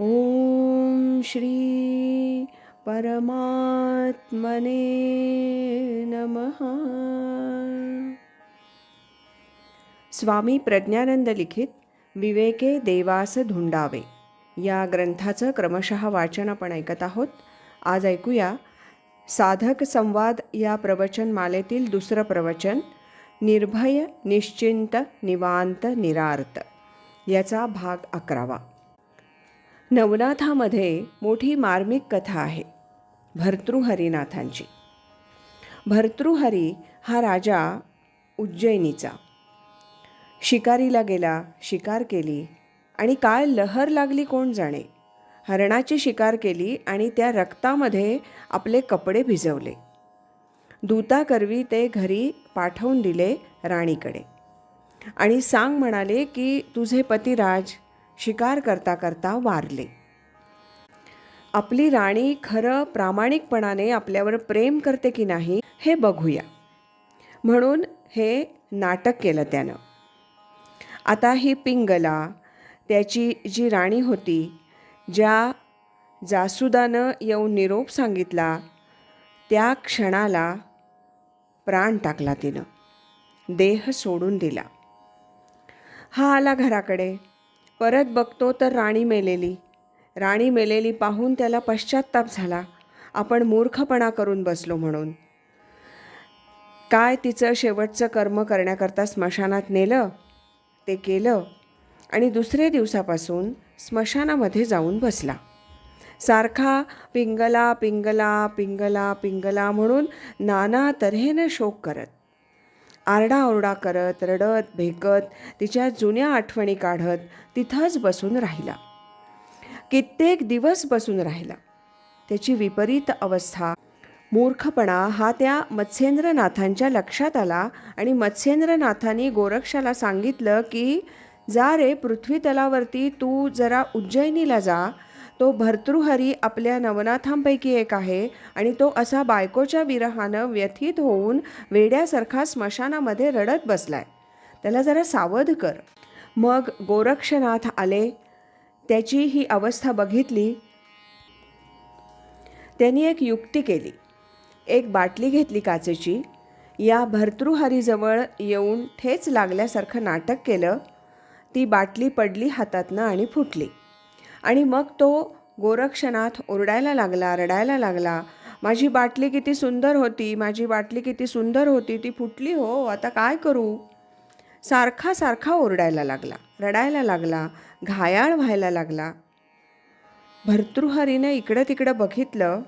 ॐ श्री परमात्मने नमः। स्वामी प्रज्ञानंद लिखित विवेके देवास धुंडावे या ग्रंथाचं क्रमशः वाचन आपण ऐकत आहोत. आज ऐकूया साधक संवाद या प्रवचन मालेतील दुसरं प्रवचन निर्भय निश्चिंत निवांत निरार्त. याचा भाग अकरावा. नवनाथामध्ये मोठी मार्मिक कथा आहे भर्तृहरिनाथांची. भर्तृहरी हा राजा उज्जैनीचा शिकारीला गेला शिकार केली आणि काय लहर लागली कोण जाणे? हरणाची शिकार केली आणि त्या रक्तामध्ये आपले कपडे भिजवले. दूताकरवी ते घरी पाठवून दिले राणीकडे. आणि सांग म्हणाले की तुझे पतिराज शिकार करता करता वारले. आपली राणी खरं प्रामाणिकपणाने आपल्यावर प्रेम करते की नाही हे बघूया. म्हणून हे नाटक केलं त्यानं. आता ही पिंगला त्याची जी राणी होती ज्या जासुदानं येऊन निरोप सांगितला त्या क्षणाला प्राण टाकला तिनं. देह सोडून दिला. हा आला घराकडे. परत बघतो तर राणी मेलेली. राणी मेलेली पाहून त्याला पश्चाताप झाला. आपण मूर्खपणा करून बसलो म्हणून. काय तिचं शेवटचं कर्म करण्याकरता स्मशानात नेलं? ते केलं आणि दुसरे दिवसापासून स्मशानामध्ये जाऊन बसला. सारखा पिंगला पिंगला पिंगला पिंगला म्हणून नाना तऱ्हेनं शोक करत. आरडाओरडा करत रडत भेकत तिच्या जुन्या आठवणी काढत तिथंच बसून राहिला. कित्येक दिवस बसून राहिला. त्याची विपरीत अवस्था मूर्खपणा हा त्या मत्स्येंद्रनाथांच्या लक्षात आला आणि मत्स्येंद्रनाथांनी गोरक्षाला सांगितलं की जा रे पृथ्वी तलावरती तू जरा उज्जैनीला जा तो भर्तृहरी आपल्या नवनाथांपैकी एक आहे आणि तो असा बायकोच्या विरहानं व्यथित होऊन वेड्यासारखा स्मशानामध्ये रडत बसलाय. त्याला जरा सावध कर. मग गोरक्षनाथ आले. त्याची ही अवस्था बघितली. त्यांनी एक युक्ती केली. एक बाटली घेतली काचेची. या भर्तृहरीजवळ येऊन ठेच लागल्यासारखं नाटक केलं. ती बाटली पडली हातातनं आणि फुटली. आणि मग तो गोरक्षनाथ ओरडायला लागला रडायला लागला. माझी बाटली किती सुंदर होती माझी बाटली किती सुंदर होती ती फुटली हो आता काय करू? सारखा सारखा ओरडायला लागला रडायला लागला घायाळ व्हायला लागला. भर्तृहरीने इकडं तिकडं बघितलं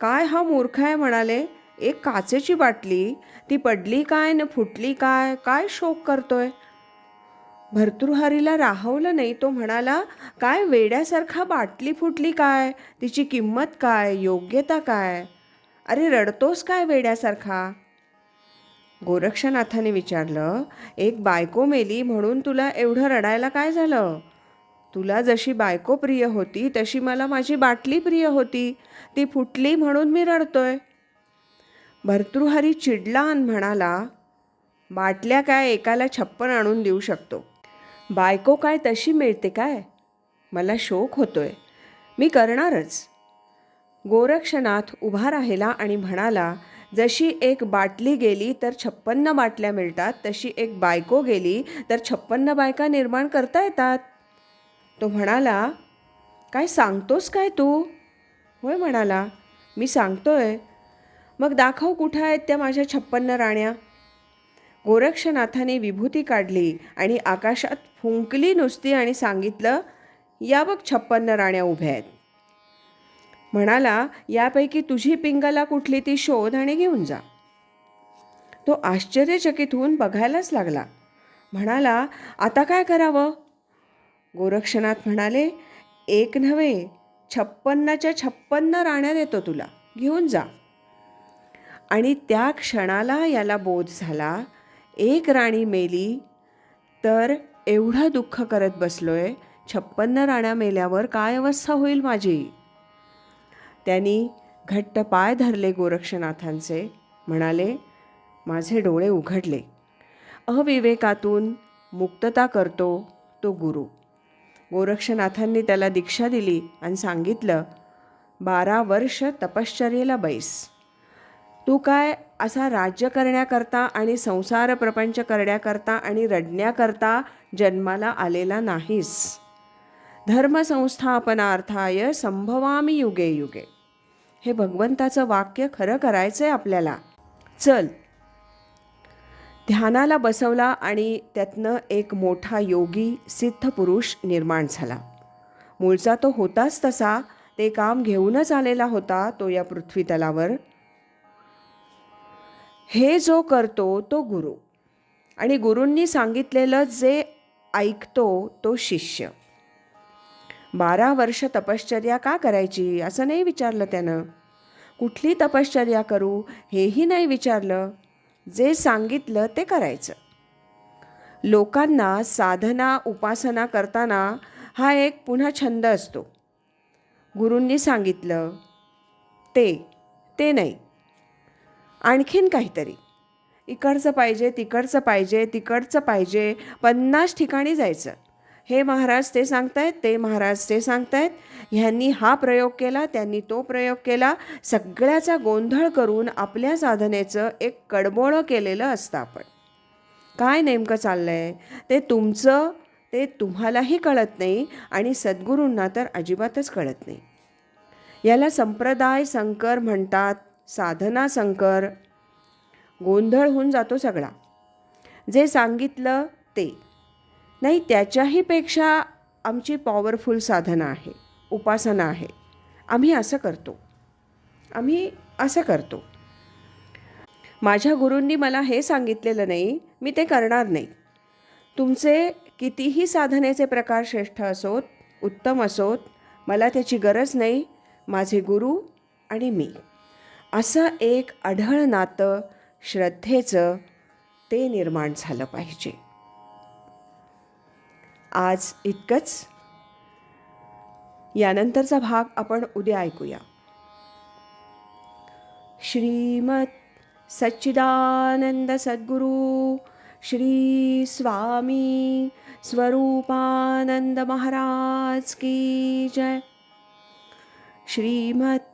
काय हा मूर्ख आहे म्हणाले? एक काचेची बाटली ती पडली काय न फुटली काय? काय शोक करतोय? भर्तृहारीला राहवलं नाही तो म्हणाला काय वेड्यासारखा बाटली फुटली काय? तिची किंमत काय? योग्यता काय? अरे रडतोस काय वेड्यासारखा? गोरक्षनाथाने विचारलं एक बायको मेली म्हणून तुला एवढं रडायला काय झालं? तुला जशी बायको प्रिय होती तशी मला माझी बाटली प्रिय होती. ती फुटली म्हणून मी रडतोय. भर्तृहारी चिडला आणि म्हणाला बाटल्या काय एकाला छप्पन आणून देऊ शकतो. बायको काय तशी मिळते काय? मला शोक होतोय. मी करणारच. गोरक्षनाथ उभा राहिला आणि म्हणाला जशी एक बाटली गेली तर छप्पन्न बाटल्या मिळतात तशी एक बायको गेली तर छप्पन्न बायका निर्माण करता येतात. तो म्हणाला काय सांगतोस काय तू? होय म्हणाला मी सांगतोय. मग दाखव कुठं आहेत त्या माझ्या छप्पन्न राण्या. गोरक्षनाथाने विभूती काढली आणि आकाशात फुंकली नुसती आणि सांगितलं या बघ छप्पन्न राण्या उभ्या आहेत. म्हणाला यापैकी तुझी पिंगला कुठली ती शोध आणि घेऊन जा. तो आश्चर्यचकित होऊन बघायलाच लागला. म्हणाला आता काय करावं? गोरक्षनाथ म्हणाले एक नव्हे छप्पन्नाच्या छप्पन्न राण्या देतो तुला घेऊन जा. आणि त्या क्षणाला याला बोध झाला एक राणी मेली तर एवढं दुःख करत बसलो आहे छप्पन्न राण्या मेल्यावर काय अवस्था होईल माझी? त्यांनी घट्ट पाय धरले गोरक्षनाथांचे म्हणाले माझे डोळे उघडले. अविवेकातून मुक्तता करतो तो गुरु. गोरक्षनाथांनी त्याला दीक्षा दिली आणि सांगितलं बारा वर्ष तपश्चर्येला बैस. तू काय असा राज्य करण्याकरता आणि संसार प्रपंच करण्याकरता आणि रडण्याकरता जन्माला आलेला नाहीस? धर्मसंस्थापनार्थाय संभवामी युगे युगे. हे भगवंताचं वाक्य खरं करायचं आहे आपल्याला. चल. ध्यानाला बसवला आणि त्यातनं एक मोठा योगी सिद्ध पुरुष निर्माण झाला. मूळचा तो होताच तसा. ते काम घेऊनच आलेला होता तो या पृथ्वी तलावर हे जो करतो तो गुरु. आणि गुरूंनी सांगितलेलं जे ऐकतो तो शिष्य. बारा वर्ष तपश्चर्या का करायची? असं नाही विचारलं त्यानं. कुठली तपश्चर्या करू? हेही नाही विचारलं. जे सांगितलं ते करायचं. लोकांना साधना उपासना करताना हा एक पुन्हा छंद असतो. गुरूंनी सांगितलं ते ते नाही. आणखीन काहीतरी. इकडचं पाहिजे तिकडचं पाहिजे तिकडचं पाहिजे पन्नास ठिकाणी जायचं. हे महाराज ते सांगतायत ते महाराज ते सांगतायत. ह्यांनी हा प्रयोग केला त्यांनी तो प्रयोग केला. सगळ्याचा गोंधळ करून आपल्या साधनेचं एक कडबोळं केलेलं असतं आपण. काय नेमकं चाललं आहे ते तुमचं ते तुम्हालाही कळत नाही आणि सद्गुरूंना तर अजिबातच कळत नाही. याला संप्रदाय संकर म्हणतात. साधना संकर गोंधळ होऊन जातो सगळा. जे सांगितलं ते. नाही त्याच्याही पेक्षा आमची पॉवरफुल साधना आहे उपासना आहे. आम्ही असं करतो. आम्ही असं करतो. माझ्या गुरूंनी मला हे सांगितलेलं नाही मी ते करणार नाही. तुमचे कितीही साधनेचे प्रकार श्रेष्ठ असोत उत्तम असोत मला त्याची गरज नाही माझे गुरु आणि मी. असं एक अढळ नातं श्रद्धेचं ते निर्माण झालं पाहिजे. आज इतकंच. यानंतरचा भाग आपण उद्या ऐकूया. श्रीमत सच्चिदानंद सद्गुरु श्री स्वामी स्वरूपानंद महाराज की जय. श्रीमत